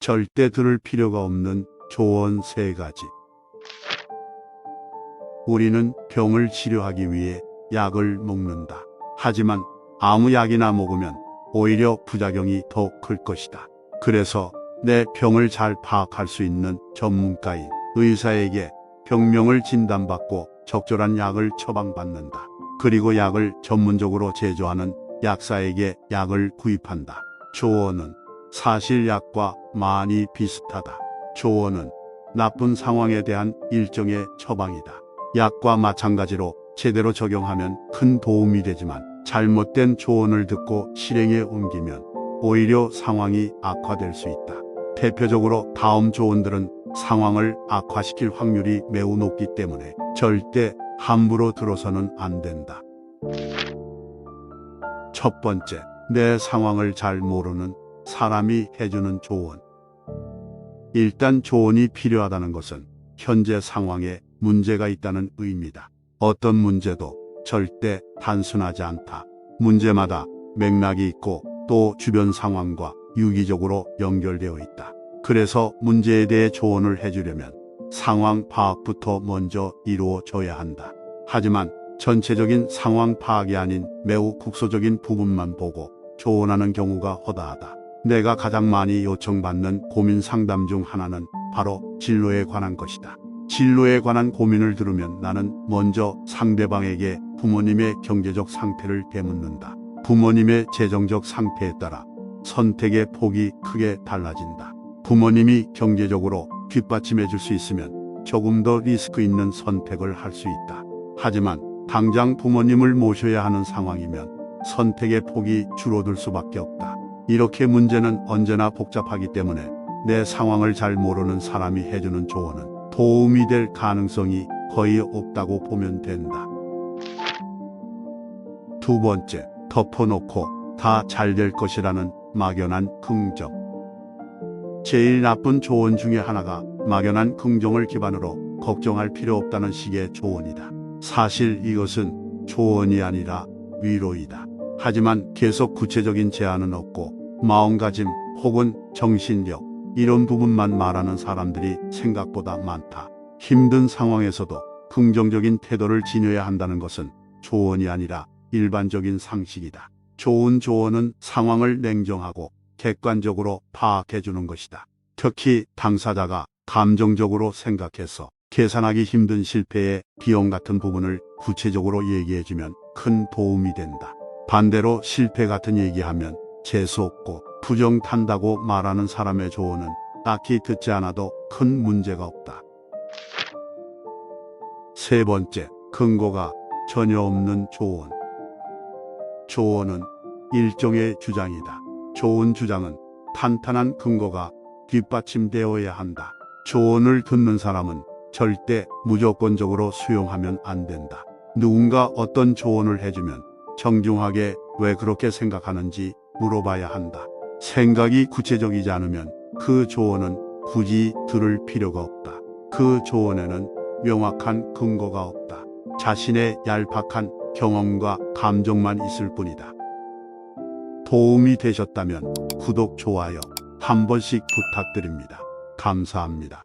절대 들을 필요가 없는 조언 세 가지. 우리는 병을 치료하기 위해 약을 먹는다. 하지만 아무 약이나 먹으면 오히려 부작용이 더 클 것이다. 그래서 내 병을 잘 파악할 수 있는 전문가인 의사에게 병명을 진단받고 적절한 약을 처방받는다. 그리고 약을 전문적으로 제조하는 약사에게 약을 구입한다. 조언은 사실 약과 많이 비슷하다. 조언은 나쁜 상황에 대한 일종의 처방이다. 약과 마찬가지로 제대로 적용하면 큰 도움이 되지만 잘못된 조언을 듣고 실행에 옮기면 오히려 상황이 악화될 수 있다. 대표적으로 다음 조언들은 상황을 악화시킬 확률이 매우 높기 때문에 절대 함부로 들어서는 안 된다. 첫 번째, 내 상황을 잘 모르는 사람이 해주는 조언. 일단 조언이 필요하다는 것은 현재 상황에 문제가 있다는 의미다. 어떤 문제도 절대 단순하지 않다. 문제마다 맥락이 있고 또 주변 상황과 유기적으로 연결되어 있다. 그래서 문제에 대해 조언을 해주려면 상황 파악부터 먼저 이루어져야 한다. 하지만 전체적인 상황 파악이 아닌 매우 국소적인 부분만 보고 조언하는 경우가 허다하다. 내가 가장 많이 요청받는 고민 상담 중 하나는 바로 진로에 관한 것이다. 진로에 관한 고민을 들으면 나는 먼저 상대방에게 부모님의 경제적 상태를 되묻는다. 부모님의 재정적 상태에 따라 선택의 폭이 크게 달라진다. 부모님이 경제적으로 뒷받침해 줄 수 있으면 조금 더 리스크 있는 선택을 할 수 있다. 하지만 당장 부모님을 모셔야 하는 상황이면 선택의 폭이 줄어들 수밖에 없다. 이렇게 문제는 언제나 복잡하기 때문에 내 상황을 잘 모르는 사람이 해주는 조언은 도움이 될 가능성이 거의 없다고 보면 된다. 두 번째, 덮어놓고 다 잘 될 것이라는 막연한 긍정. 제일 나쁜 조언 중에 하나가 막연한 긍정을 기반으로 걱정할 필요 없다는 식의 조언이다. 사실 이것은 조언이 아니라 위로이다. 하지만 계속 구체적인 제안은 없고 마음가짐 혹은 정신력 이런 부분만 말하는 사람들이 생각보다 많다. 힘든 상황에서도 긍정적인 태도를 지녀야 한다는 것은 조언이 아니라 일반적인 상식이다. 좋은 조언은 상황을 냉정하고 객관적으로 파악해 주는 것이다. 특히 당사자가 감정적으로 생각해서 계산하기 힘든 실패의 비용 같은 부분을 구체적으로 얘기해 주면 큰 도움이 된다. 반대로 실패 같은 얘기하면 재수 없고 부정 탄다고 말하는 사람의 조언은 딱히 듣지 않아도 큰 문제가 없다. 세 번째, 근거가 전혀 없는 조언. 조언은 일종의 주장이다. 좋은 주장은 탄탄한 근거가 뒷받침되어야 한다. 조언을 듣는 사람은 절대 무조건적으로 수용하면 안 된다. 누군가 어떤 조언을 해주면 정중하게 왜 그렇게 생각하는지 물어봐야 한다. 생각이 구체적이지 않으면 그 조언은 굳이 들을 필요가 없다. 그 조언에는 명확한 근거가 없다. 자신의 얄팍한 경험과 감정만 있을 뿐이다. 도움이 되셨다면 구독, 좋아요 한 번씩 부탁드립니다. 감사합니다.